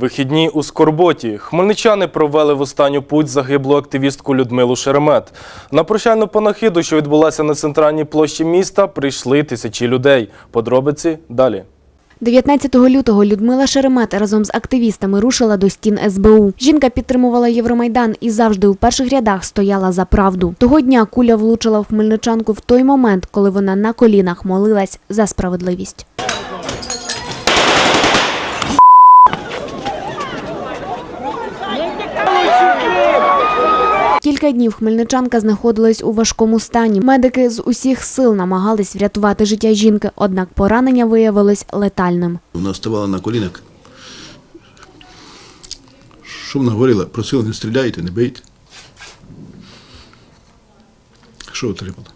Вихідні у Скорботі. Хмельничани провели в останню путь загиблу активістку Людмилу Шеремет. На прощальну панахиду, що відбулася на центральній площі міста, прийшли тисячі людей. Подробиці далі. 19 лютого Людмила Шеремет разом з активістами рушила до стін СБУ. Жінка підтримувала Євромайдан і завжди у перших рядах стояла за правду. Того дня куля влучила в хмельничанку в той момент, коли вона на колінах молилась за справедливість. Кілька днів хмельничанка знаходилась у важкому стані. Медики з усіх сил намагались врятувати життя жінки, однак поранення виявилось летальним. Вона ставала на колінах. Що вона говорила? Просила, не стріляйте, не бийте. Що отримала?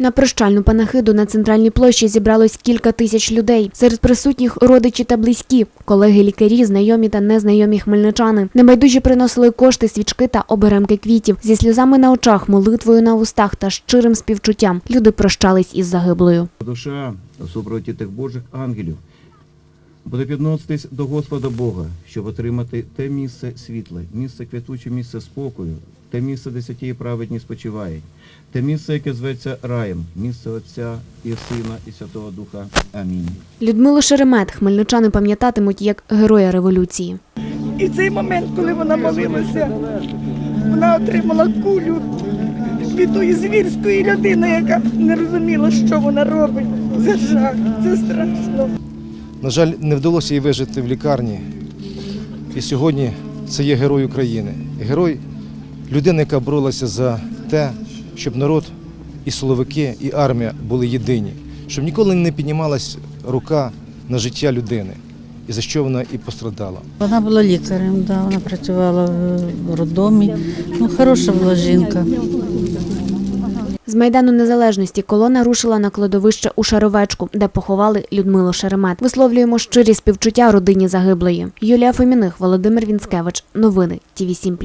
На прощальну панахиду на центральній площі зібралось кілька тисяч людей. Серед присутніх родичі та близькі, колеги лікарі, знайомі та незнайомі хмельничани. Небайдужі приносили кошти, свічки та оберемки квітів. Зі сльозами на очах, молитвою на устах та щирим співчуттям люди прощались із загиблою. Душа супроти тих Божих ангелів буде підноситись до Господа Бога, щоб отримати те місце світле, місце квітуче, місце спокою, те місце, де святі і праведні спочивають, те місце, яке зветься раєм, місце Отця і Сина і Святого Духа. Амінь. Людмилу Шеремет хмельничани пам'ятатимуть як героя революції. І в цей момент, коли вона молилася, вона отримала кулю від тої звірської людини, яка не розуміла, що вона робить. Це жах, це страшно. На жаль, не вдалося їй вижити в лікарні. І сьогодні це є герой України. Герой людина, яка боролася за те, щоб народ і силовики, і армія були єдині, щоб ніколи не піднімалась рука на життя людини, і за що вона і пострадала. Вона була лікарем, да, вона працювала в роддомі. Ну, хороша була жінка. З Майдану Незалежності колона рушила на кладовище у Шаровечку, де поховали Людмилу Шеремет. Висловлюємо щирі співчуття родині загиблої. Юлія Фоміних, Володимир Вінськевич. Новини Ті 7